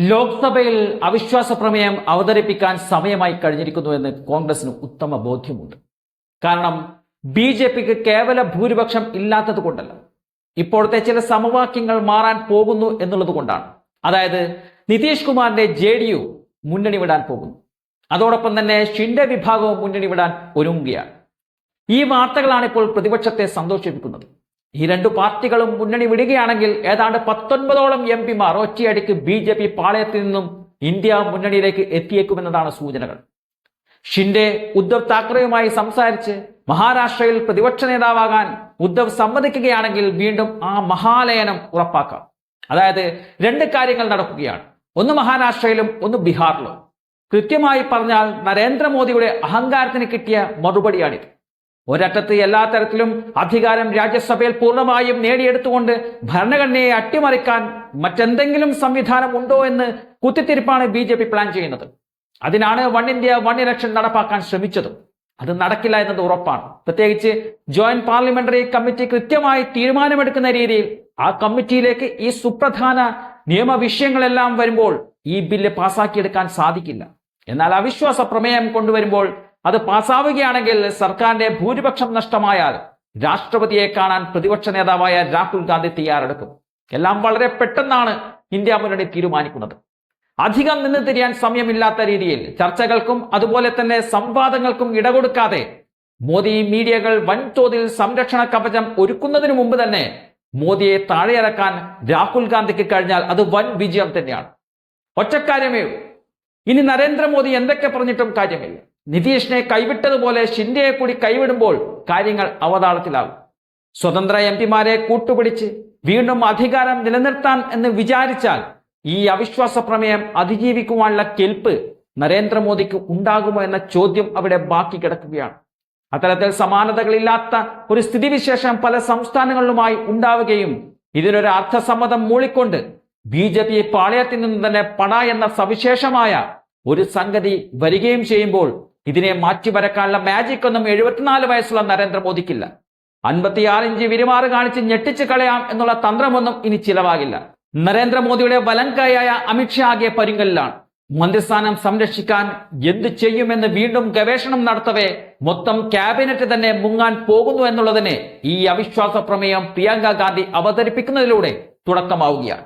ലോക്സഭയിൽ അവിശ്വാസ പ്രമേയം അവതരിപ്പിക്കാൻ സമയമായി കഴിഞ്ഞിരിക്കുന്നു എന്ന് കോൺഗ്രസിന് ഉത്തമ ബോധ്യമുണ്ട്. കാരണം ബി ജെ പിക്ക് കേവല ഭൂരിപക്ഷം ഇല്ലാത്തത് കൊണ്ടല്ല. ഇപ്പോഴത്തെ ചില സമവാക്യങ്ങൾ മാറാൻ പോകുന്നു എന്നുള്ളത് കൊണ്ടാണ്. അതായത് നിതീഷ് കുമാറിന്റെ ജെ ഡി യു മുന്നണി വിടാൻ പോകുന്നു. അതോടൊപ്പം തന്നെ ഷിൻഡെ വിഭാഗവും മുന്നണി വിടാൻ ഒരുങ്ങുകയാണ്. ഈ വാർത്തകളാണ് ഇപ്പോൾ പ്രതിപക്ഷത്തെ സന്തോഷിപ്പിക്കുന്നത്. ഈ രണ്ട് പാർട്ടികളും മുന്നണി വിടുകയാണെങ്കിൽ ഏതാണ്ട് പത്തൊൻപതോളം എം പിമാർ ഒറ്റയടിക്ക് ബി ജെ പി പാളയത്തിൽ നിന്നും ഇന്ത്യ മുന്നണിയിലേക്ക് എത്തിയേക്കുമെന്നതാണ് സൂചനകൾ. ഷിൻഡെ ഉദ്ധവ് താക്കറെയുമായി സംസാരിച്ച് മഹാരാഷ്ട്രയിൽ പ്രതിപക്ഷ നേതാവാകാൻ ഉദ്ധവ് സമ്മതിക്കുകയാണെങ്കിൽ വീണ്ടും ആ മഹാലയനം ഉറപ്പാക്കാം. അതായത് രണ്ട് കാര്യങ്ങൾ നടക്കുകയാണ്. ഒന്ന് മഹാരാഷ്ട്രയിലും ഒന്ന് ബീഹാറിലും. കൃത്യമായി പറഞ്ഞാൽ നരേന്ദ്രമോദിയുടെ അഹങ്കാരത്തിന് കിട്ടിയ മറുപടിയാണിത്. ഒരറ്റത്ത് എല്ലാ തരത്തിലും അധികാരം രാജ്യസഭയിൽ പൂർണമായും നേടിയെടുത്തുകൊണ്ട് ഭരണഘടനയെ അട്ടിമറിക്കാൻ മറ്റെന്തെങ്കിലും സംവിധാനം ഉണ്ടോ എന്ന് കുത്തിത്തിരിപ്പാണ് ബി ജെ പി പ്ലാൻ ചെയ്യുന്നത്. അതിനാണ് വൺ ഇന്ത്യ വൺ ഇലക്ഷൻ നടപ്പാക്കാൻ ശ്രമിച്ചതും. അത് നടക്കില്ല എന്നത് ഉറപ്പാണ്. പ്രത്യേകിച്ച് ജോയിന്റ് പാർലമെന്ററി കമ്മിറ്റി കൃത്യമായി തീരുമാനമെടുക്കുന്ന രീതിയിൽ ആ കമ്മിറ്റിയിലേക്ക് ഈ സുപ്രധാന നിയമ വിഷയങ്ങളെല്ലാം വരുമ്പോൾ ഈ ബില്ല് പാസാക്കിയെടുക്കാൻ സാധിക്കില്ല. എന്നാൽ അവിശ്വാസ പ്രമേയം കൊണ്ടുവരുമ്പോൾ അത് പാസ്സാവുകയാണെങ്കിൽ സർക്കാരിന്റെ ഭൂരിപക്ഷം നഷ്ടമായാൽ രാഷ്ട്രപതിയെ കാണാൻ പ്രതിപക്ഷ നേതാവായ രാഹുൽ ഗാന്ധി തയ്യാറെടുക്കും. എല്ലാം വളരെ പെട്ടെന്നാണ് ഇന്ത്യ മുന്നണി തീരുമാനിക്കുന്നത്. അധികം നിന്ന് തിരിയാൻ സമയമില്ലാത്ത രീതിയിൽ ചർച്ചകൾക്കും അതുപോലെ തന്നെ സംവാദങ്ങൾക്കും ഇടകൊടുക്കാതെ മോദി മീഡിയകൾ വൻതോതിൽ സംരക്ഷണ കവചം ഒരുക്കുന്നതിന് മുമ്പ് തന്നെ മോദിയെ താഴെയിറക്കാൻ രാഹുൽ ഗാന്ധിക്ക് കഴിഞ്ഞാൽ അത് വൻ വിജയം തന്നെയാണ്. ഒറ്റക്കാര്യമേ. ഇനി നരേന്ദ്രമോദി എന്തൊക്കെ പറഞ്ഞിട്ടും കാര്യമില്ല. നിതീഷിനെ കൈവിട്ടതുപോലെ ഷിൻഡെയെ കൂടി കൈവിടുമ്പോൾ കാര്യങ്ങൾ അവതാളത്തിലാകും. സ്വതന്ത്ര എം പിമാരെ കൂട്ടുപിടിച്ച് വീണ്ടും അധികാരം നിലനിർത്താൻ എന്ന് വിചാരിച്ചാൽ ഈ അവിശ്വാസ പ്രമേയം അതിജീവിക്കുവാനുള്ള കെൽപ്പ് നരേന്ദ്രമോദിക്ക് ഉണ്ടാകുമോ എന്ന ചോദ്യം അവിടെ ബാക്കി കിടക്കുകയാണ്. അത്തരത്തിൽ സമാനതകളില്ലാത്ത ഒരു സ്ഥിതിവിശേഷം പല സംസ്ഥാനങ്ങളിലുമായി ഉണ്ടാവുകയും ഇതിനൊരു അർത്ഥസമ്മതം മൂളിക്കൊണ്ട് ബി ജെ പി പാളയത്തിൽ നിന്ന് തന്നെ പണ എന്ന സവിശേഷമായ ഒരു സംഗതി വരികയും ചെയ്യുമ്പോൾ ഇതിനെ മാറ്റിവരക്കാനുള്ള മാജിക് ഒന്നും എഴുപത്തിനാല് വയസ്സുള്ള നരേന്ദ്രമോദിക്കില്ല. അൻപത്തിയാറ് ഇഞ്ച് വിരിമാറ് കാണിച്ച് ഞെട്ടിച്ച് കളയാം എന്നുള്ള തന്ത്രമൊന്നും ഇനി ചിലവാകില്ല. നരേന്ദ്രമോദിയുടെ വലങ്കയായ അമിത്ഷാ ആകെ പരുങ്കലിലാണ്. മന്ത്രിസ്ഥാനം സംരക്ഷിക്കാൻ എന്ത് ചെയ്യുമെന്ന് വീണ്ടും ഗവേഷണം നടത്തവേ മൊത്തം ക്യാബിനറ്റ് തന്നെ മുങ്ങാൻ പോകുന്നു എന്നുള്ളതിന് ഈ അവിശ്വാസ പ്രമേയം പ്രിയങ്ക ഗാന്ധി അവതരിപ്പിക്കുന്നതിലൂടെ തുടക്കമാവുകയാണ്.